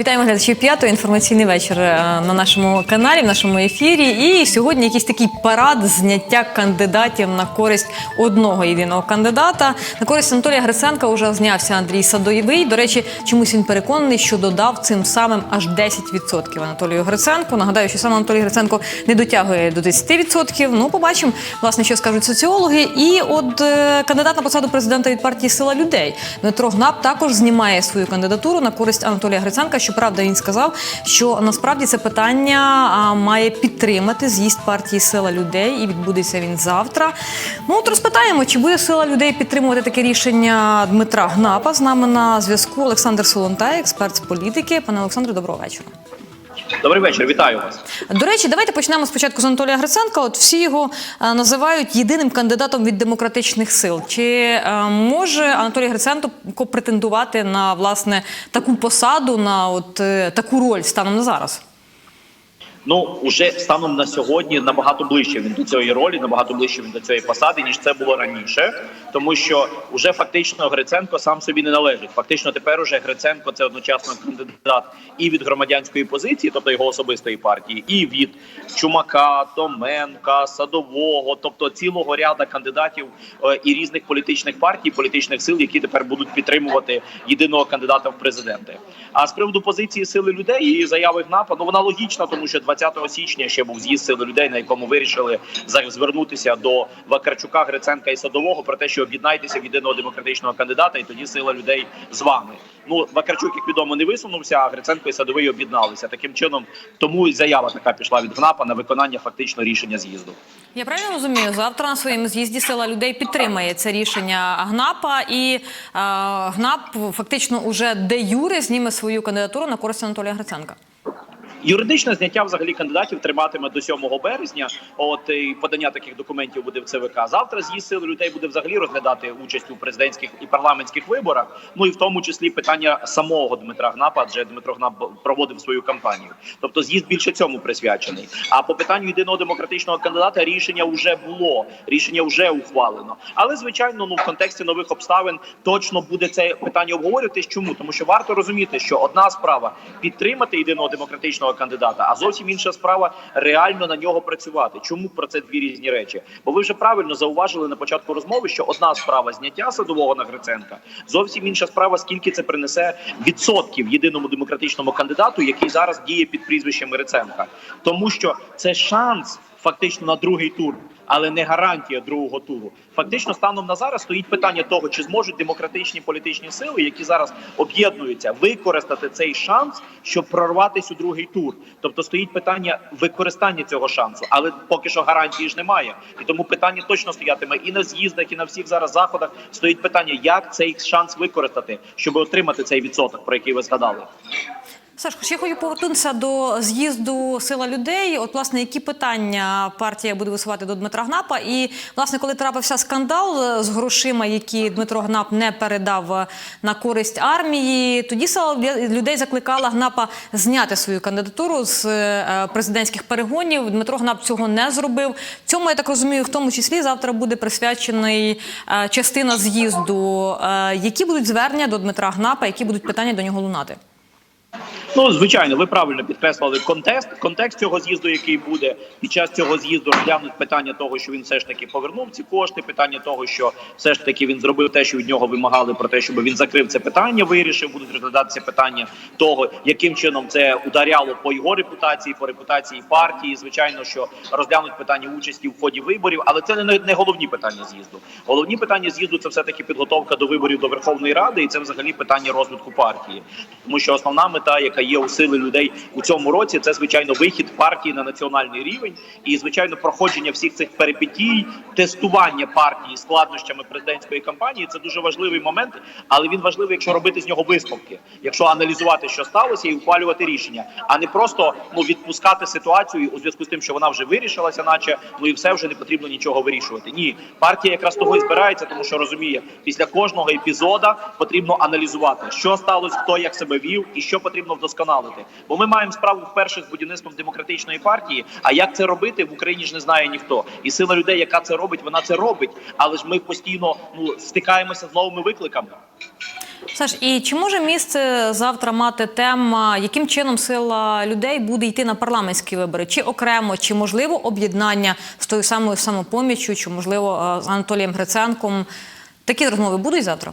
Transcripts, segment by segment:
Вітаємо глядачів п'ятого інформаційний вечір е, на нашому каналі, в нашому ефірі. І сьогодні якийсь такий парад зняття кандидатів на користь одного єдиного кандидата. На користь Анатолія Гриценка вже знявся Андрій Садоєвий. До речі, чомусь він переконаний, що додав цим самим аж 10% Анатолію Гриценку. Нагадаю, що сам Анатолій Гриценко не дотягує до 10%. Ну, побачимо, власне, що скажуть соціологи. І от е, кандидат на посаду президента від партії Сила людей Дмитро Гнап також знімає свою кандидатуру на користь Анатолія Гриценка. Щоправда, він сказав, що насправді це питання має підтримати з'їзд партії Сила людей, і відбудеться він завтра. Ну от розпитаємо, чи буде сила людей підтримувати таке рішення Дмитра Гнапа. З нами на зв'язку Олександр Солонтай, експерт з політики. Пане Олександре, доброго вечора. Добрий вечір, вітаю вас. До речі, давайте почнемо спочатку з Анатолія Гриценка. От всі його е, називають єдиним кандидатом від демократичних сил. Чи е, може Анатолій Гриценко претендувати на власне таку посаду, на от е, таку роль станом на зараз? Ну уже станом на сьогодні набагато ближче він до цієї ролі, набагато ближче він до цієї посади, ніж це було раніше, тому що вже фактично Гриценко сам собі не належить. Фактично, тепер уже Гриценко це одночасно кандидат і від громадянської позиції, тобто його особистої партії, і від Чумака, Томенка, Садового, тобто цілого ряда кандидатів е, і різних політичних партій, політичних сил, які тепер будуть підтримувати єдиного кандидата в президенти. А з приводу позиції сили людей і заяви ГНАПа, ну вона логічна, тому що 20 січня ще був з'їзд сили людей, на якому вирішили звернутися до Вакарчука, Гриценка і Садового про те, що об'єднайтеся в єдиного демократичного кандидата, і тоді сила людей з вами. Ну Вакарчук, як відомо, не висунувся, а Гриценко і Садовий об'єдналися. Таким чином, тому і заява така пішла від ГНАПа на виконання фактично рішення з'їзду. Я правильно розумію, завтра на своєму з'їзді сила людей підтримає це рішення ГНАПа, і е, ГНАП фактично уже де юре зніме свою кандидатуру на користь Анатолія Гриценка. Юридичне зняття взагалі кандидатів триматиме до 7 березня. От і подання таких документів буде в ЦВК. Завтра з'їзд сил людей буде взагалі розглядати участь у президентських і парламентських виборах. Ну і в тому числі питання самого Дмитра Гнапа, адже Дмитро Гнап проводив свою кампанію. Тобто з'їзд більше цьому присвячений. А по питанню єдиного демократичного кандидата рішення вже було, рішення вже ухвалено. Але звичайно, ну в контексті нових обставин точно буде це питання обговорюватись. Чому тому, що варто розуміти, що одна справа підтримати єдиного демократичного кандидата, а зовсім інша справа реально на нього працювати. Чому про це дві різні речі? Бо ви вже правильно зауважили на початку розмови, що одна справа зняття садового на Гриценка, зовсім інша справа, скільки це принесе відсотків єдиному демократичному кандидату, який зараз діє під прізвищем Гриценка, тому що це шанс фактично на другий тур. Але не гарантія другого туру. Фактично, станом на зараз стоїть питання того, чи зможуть демократичні політичні сили, які зараз об'єднуються, використати цей шанс, щоб прорватися у другий тур. Тобто стоїть питання використання цього шансу, але поки що гарантії ж немає. І тому питання точно стоятиме і на з'їздах, і на всіх зараз заходах. Стоїть питання, як цей шанс використати, щоб отримати цей відсоток, про який ви згадали. Сашко, ще хочу повернутися до з'їзду сила людей. От, власне, які питання партія буде висувати до Дмитра Гнапа? І, власне, коли трапився скандал е, з грошима, які Дмитро Гнап не передав е, на користь армії, тоді сила людей закликала Гнапа зняти свою кандидатуру з е, президентських перегонів. Дмитро Гнап цього не зробив. Цьому я так розумію, в тому числі завтра буде присвячений частина з'їзду. Які будуть звернення до Дмитра Гнапа, які будуть питання до нього лунати? Ну, звичайно, ви правильно підкреслили контекст. Контекст цього з'їзду, який буде під час цього з'їзду, розглянуть питання того, що він все ж таки повернув ці кошти. Питання того, що все ж таки він зробив те, що від нього вимагали, про те, щоб він закрив це питання, вирішив. Будуть розглядатися питання того, яким чином це ударяло по його репутації, по репутації партії. Звичайно, що розглянуть питання участі в ході виборів, але це не, не головні питання з'їзду. Головні питання з'їзду це все таки підготовка до виборів до Верховної Ради, і це взагалі питання розвитку партії, тому що основна мета, яка є у сили людей у цьому році, це звичайно вихід партії на національний рівень і звичайно проходження всіх цих перипетій, тестування партії складнощами президентської кампанії. Це дуже важливий момент, але він важливий, якщо робити з нього висновки, якщо аналізувати, що сталося, і ухвалювати рішення, а не просто ну відпускати ситуацію у зв'язку з тим, що вона вже вирішилася, наче ну і все вже не потрібно нічого вирішувати. Ні, партія якраз того і збирається, тому що розуміє, після кожного епізода потрібно аналізувати, що сталося, хто як себе вів і що потрібно вдосконалити. Бо ми маємо справу вперше з будівництвом демократичної партії. А як це робити в Україні ж не знає ніхто. І сила людей, яка це робить, вона це робить. Але ж ми постійно ну стикаємося з новими викликами. Саш, і чи може місце завтра мати тема, яким чином сила людей буде йти на парламентські вибори? Чи окремо, чи можливо об'єднання з тою самою самопоміччю, чи можливо е, з Анатолієм Гриценком? Такі розмови будуть завтра?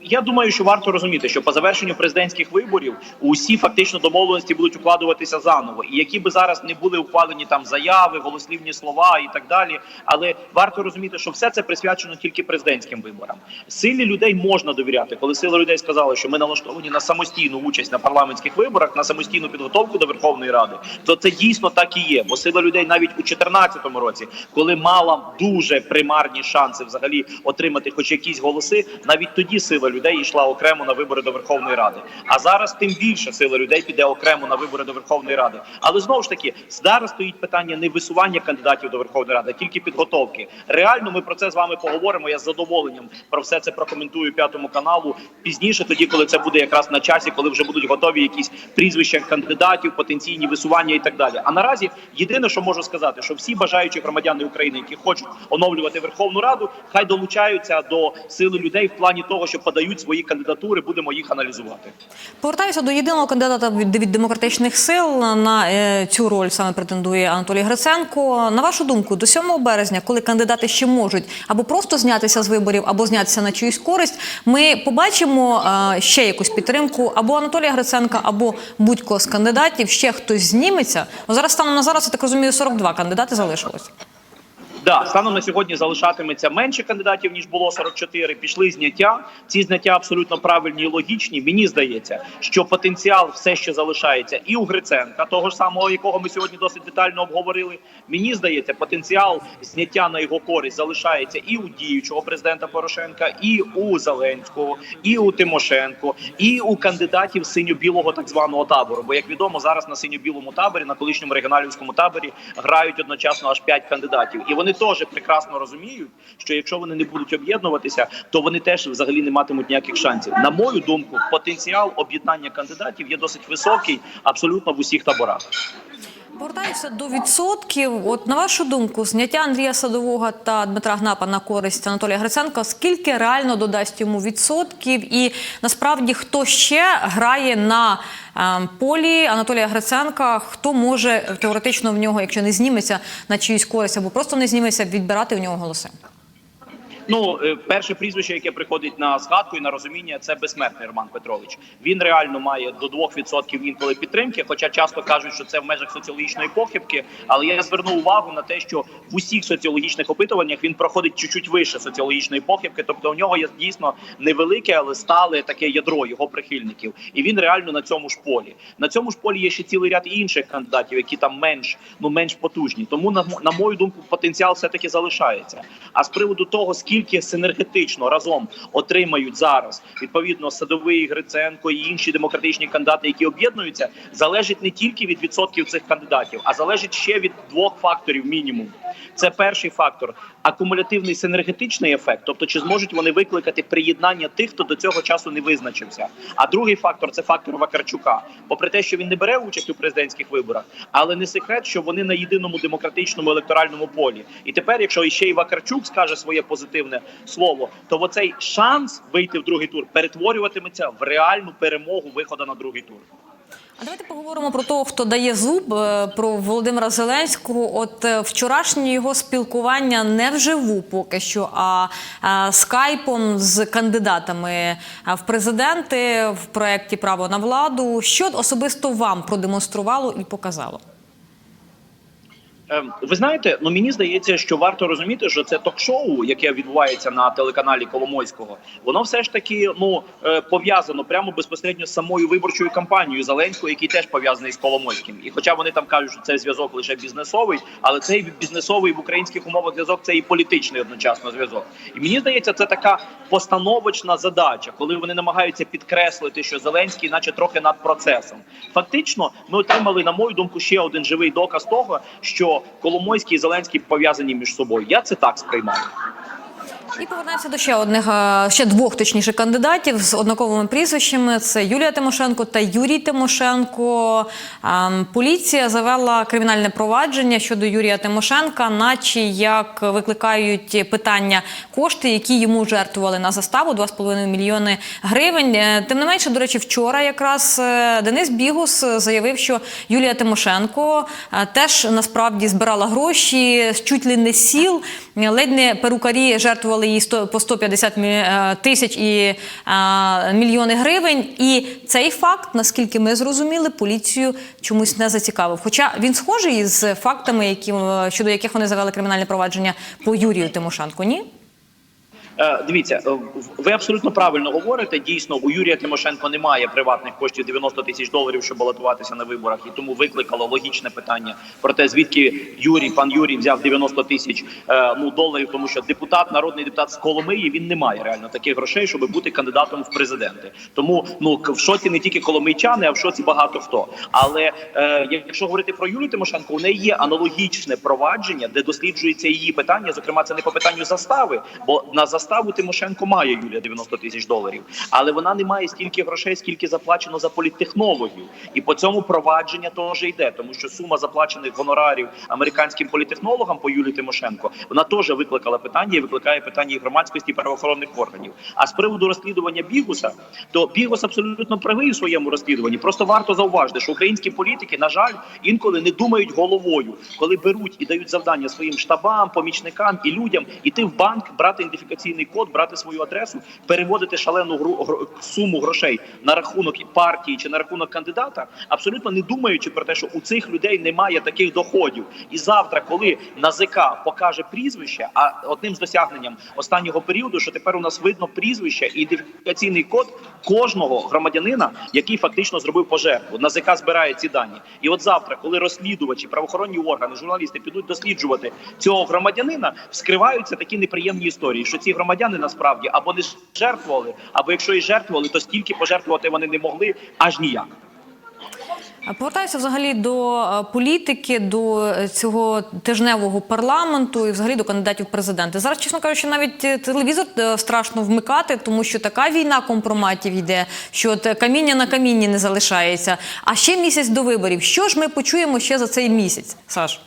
Я думаю, що варто розуміти, що по завершенню президентських виборів усі фактично домовленості будуть укладуватися заново, і які би зараз не були ухвалені там заяви, голослівні слова і так далі. Але варто розуміти, що все це присвячено тільки президентським виборам. Силі людей можна довіряти, коли сила людей сказала, що ми налаштовані на самостійну участь на парламентських виборах, на самостійну підготовку до Верховної Ради, то це дійсно так і є. Бо сила людей навіть у 2014 році, коли мала дуже примарні шанси взагалі отримати хоч якісь голоси, навіть тоді людей йшла окремо на вибори до Верховної Ради. А зараз тим більше сила людей піде окремо на вибори до Верховної Ради. Але знову ж таки, зараз стоїть питання не висування кандидатів до Верховної Ради, а тільки підготовки. Реально, ми про це з вами поговоримо. Я з задоволенням про все це прокоментую п'ятому каналу пізніше, тоді коли це буде якраз на часі, коли вже будуть готові якісь прізвища кандидатів, потенційні висування і так далі. А наразі єдине, що можу сказати, що всі бажаючі громадяни України, які хочуть оновлювати Верховну Раду, хай долучаються до сили людей в плані того, що подають свої кандидатури, будемо їх аналізувати. Повертаюся до єдиного кандидата від, демократичних сил на е, цю роль саме претендує Анатолій Гриценко. На вашу думку, до 7 березня, коли кандидати ще можуть або просто знятися з виборів, або знятися на чиюсь користь, ми побачимо е, ще якусь підтримку або Анатолія Гриценка, або будь-кого з кандидатів. Ще хтось зніметься. Ну, зараз станом на зараз, я так розумію, 42 кандидати залишилось. Да, станом на сьогодні залишатиметься менше кандидатів ніж було 44. Пішли зняття. Ці зняття абсолютно правильні і логічні. Мені здається, що потенціал все ще залишається і у Гриценка, того ж самого, якого ми сьогодні досить детально обговорили. Мені здається, потенціал зняття на його користь залишається і у діючого президента Порошенка, і у Зеленського, і у Тимошенко, і у кандидатів синьо-білого так званого табору. Бо як відомо, зараз на синьо-білому таборі, на колишньому регіоналівському таборі, грають одночасно аж п'ять кандидатів, і вони теж прекрасно розуміють, що якщо вони не будуть об'єднуватися, то вони теж взагалі не матимуть ніяких шансів. На мою думку, потенціал об'єднання кандидатів є досить високий, абсолютно в усіх таборах. Повертаюся до відсотків. От на вашу думку, зняття Андрія Садового та Дмитра Гнапа на користь Анатолія Гриценка, скільки реально додасть йому відсотків? І насправді хто ще грає на е, полі Анатолія Гриценка? Хто може теоретично в нього, якщо не зніметься на чиюсь користь або просто не зніметься, відбирати в нього голоси? Ну, е, перше прізвище, яке приходить на згадку і на розуміння, це безсмертний Роман Петрович. Він реально має до 2% інколи підтримки, хоча часто кажуть, що це в межах соціологічної похибки. Але я звернув увагу на те, що в усіх соціологічних опитуваннях він проходить чуть-чуть вище соціологічної похибки. Тобто у нього є дійсно невелике, але стале таке ядро його прихильників. І він реально на цьому ж полі. На цьому ж полі є ще цілий ряд інших кандидатів, які там менш ну менш потужні. Тому на, на мою думку, потенціал все таки залишається. А з приводу того, скільки синергетично разом отримають зараз відповідно садовий Гриценко і інші демократичні кандидати, які об'єднуються, залежить не тільки від відсотків цих кандидатів, а залежить ще від двох факторів мінімум. Це перший фактор акумулятивний синергетичний ефект, тобто чи зможуть вони викликати приєднання тих, хто до цього часу не визначився. А другий фактор це фактор Вакарчука. Попри те, що він не бере участь у президентських виборах, але не секрет, що вони на єдиному демократичному електоральному полі. І тепер, якщо ще й Вакарчук скаже своє позитивне слово, то оцей шанс вийти в другий тур перетворюватиметься в реальну перемогу виходу на другий тур. А давайте поговоримо про того, хто дає зуб, е, про Володимира Зеленського. От е, вчорашнє його спілкування не вживу поки що, а скайпом з кандидатами в президенти в проєкті Право на владу. Що особисто вам продемонструвало і показало? Ем, Ви знаєте, ну мені здається, що варто розуміти, що це ток-шоу, яке відбувається на телеканалі Коломойського, воно все ж таки ну е, пов'язано прямо безпосередньо з самою виборчою кампанією Зеленського, який теж пов'язаний з Коломойським. І хоча вони там кажуть, що це зв'язок лише бізнесовий, але цей бізнесовий в українських умовах зв'язок це і політичний одночасно зв'язок. І мені здається, це така постановочна задача, коли вони намагаються підкреслити, що Зеленський, наче трохи над процесом. Фактично, ми отримали, на мою думку, ще один живий доказ того, що Коломойський і Зеленський пов'язані між собою. Я це так сприймаю. І повертаємося до ще одних е, ще двох точніше кандидатів з однаковими прізвищами. Це Юлія Тимошенко та Юрій Тимошенко. Ем, Поліція завела кримінальне провадження щодо Юрія Тимошенка, наче як викликають питання кошти, які йому жертвували на заставу 2,5 мільйони гривень. Е, Тим не менше, до речі, вчора якраз е, Денис Бігус заявив, що Юлія Тимошенко теж насправді збирала гроші з чуть ли не сіл, ледь не перукарі жертвували їй 100 по 150 мі- е, тисяч і а, мільйони гривень. І цей факт, наскільки ми зрозуміли, поліцію чомусь не зацікавив. Хоча він схожий з фактами, які, е, щодо яких вони завели кримінальне провадження по Юрію Тимошенко. Ні? Е, Дивіться, е, ви абсолютно правильно говорите. Дійсно, у Юрія Тимошенко немає приватних коштів 90 тисяч доларів, щоб балотуватися на виборах, і тому викликало логічне питання про те, звідки Юрій, пан Юрій взяв 90 тисяч е, ну доларів, тому що депутат, народний депутат з Коломиї, він не має реально таких грошей, щоб бути кандидатом в президенти. Тому ну в шоці не тільки коломийчани, а в шоці багато хто. Але е, якщо говорити про Юлію Тимошенко, у неї є аналогічне провадження, де досліджується її питання. Зокрема, це не по питанню застави, бо на заставу Тимошенко має Юлія 90 тисяч доларів, але вона не має стільки грошей, скільки заплачено за політтехнологію. І по цьому провадження теж йде, тому що сума заплачених гонорарів американським політехнологам по Юлії Тимошенко вона теж викликала питання і викликає питання і громадськості і правоохоронних органів. А з приводу розслідування Бігуса, то Бігус абсолютно правий у своєму розслідуванні. Просто варто зауважити, що українські політики, на жаль, інколи не думають головою, коли беруть і дають завдання своїм штабам, помічникам і людям іти в банк, брати ідентифікаційний код, брати свою адресу, переводити шалену гру, суму грошей на рахунок партії чи на рахунок кандидата, абсолютно не думаючи про те, що у цих людей немає таких доходів. І завтра, коли НАЗК покаже прізвище, а одним з досягненням останнього періоду, що тепер у нас видно прізвище і ідентифікаційний код кожного громадянина, який фактично зробив пожертву. НАЗК збирає ці дані. І от завтра, коли розслідувачі, правоохоронні органи, журналісти підуть досліджувати цього громадянина, вскриваються такі неприємні історії, що ці громадяни насправді або не жертвували, або якщо і жертвували, то стільки пожертвувати вони не могли аж ніяк. Повертаюся взагалі до е, політики, до е, цього тижневого парламенту і взагалі до кандидатів президенти. Зараз, чесно кажучи, навіть е, телевізор страшно вмикати, тому що така війна компроматів йде, що от каміння на камінні не залишається. А ще місяць до виборів. Що ж ми почуємо ще за цей місяць, Саш?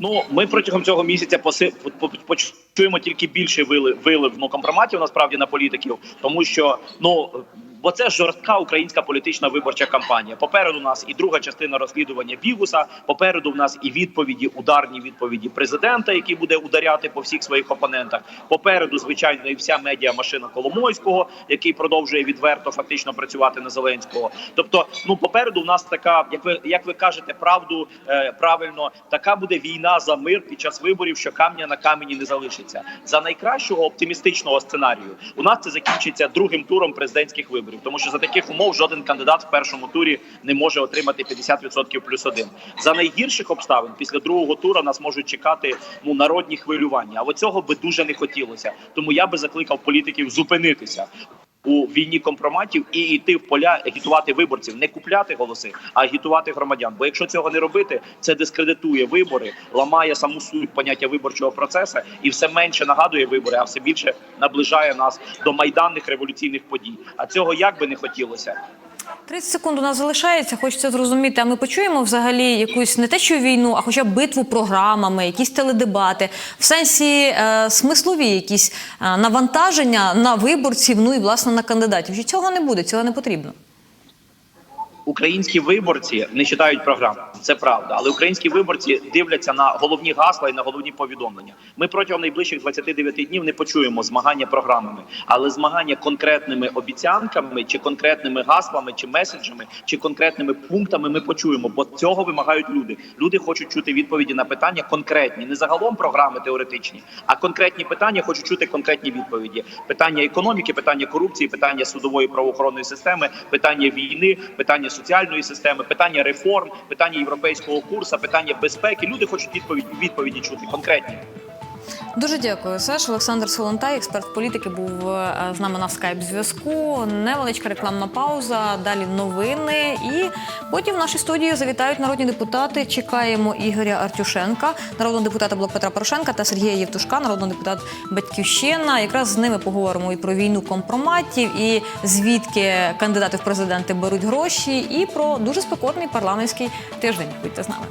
Ну, ми протягом цього місяця поси по- по- почуємо тільки більше вилив, вилив ну, компроматів насправді на політиків, тому що ну. Бо це жорстка українська політична виборча кампанія. Попереду нас і друга частина розслідування Бігуса. Попереду в нас і відповіді, ударні відповіді президента, який буде ударяти по всіх своїх опонентах. Попереду, звичайно, і вся медіа машина Коломойського, який продовжує відверто фактично працювати на Зеленського. Тобто, ну попереду у нас така, як ви як ви кажете, правду е, правильно, така буде війна за мир під час виборів, що камня на камені не залишиться. За найкращого оптимістичного сценарію у нас це закінчиться другим туром президентських виборів, тому що за таких умов жоден кандидат в першому турі не може отримати 50% плюс один. За найгірших обставин після другого тура нас можуть чекати ну народні хвилювання. А цього би дуже не хотілося. Тому я би закликав політиків зупинитися. У війні компроматів і йти в поля, агітувати виборців, не купляти голоси, а агітувати громадян. Бо якщо цього не робити, це дискредитує вибори, ламає саму суть поняття виборчого процесу і все менше нагадує вибори, а все більше наближає нас до майданних революційних подій. А цього як би не хотілося. 30 секунд у нас залишається. Хочеться зрозуміти, а ми почуємо взагалі якусь не те, що війну, а хоча б битву програмами, якісь теледебати, в сенсі е, смислові якісь е, навантаження на виборців, ну і власне на кандидатів. Чи цього не буде? Цього не потрібно. Українські виборці не читають програм, це правда. Але українські виборці дивляться на головні гасла і на головні повідомлення. Ми протягом найближчих 29 днів не почуємо змагання програмами, але змагання конкретними обіцянками, чи конкретними гаслами, чи меседжами, чи конкретними пунктами ми почуємо. Бо цього вимагають люди. Люди хочуть чути відповіді на питання конкретні, не загалом програми теоретичні, а конкретні питання хочуть чути конкретні відповіді. Питання економіки, питання корупції, питання судової правоохоронної системи, питання війни, питання соціальної системи, питання реформ, питання європейського курсу, питання безпеки. Люди хочуть відповіді відповіді чути конкретні. Дуже дякую, Саш. Олександр Солонтай, експерт політики, був е, з нами на скайп зв'язку. Невеличка рекламна пауза. Далі новини. І потім в нашій студії завітають народні депутати. Чекаємо Ігоря Артюшенка, народного депутата Блок Петра Порошенка та Сергія Євтушка, народного депутата Батьківщина. Якраз з ними поговоримо і про війну компроматів, і звідки кандидати в президенти беруть гроші, і про дуже спекотний парламентський тиждень. Будьте з нами.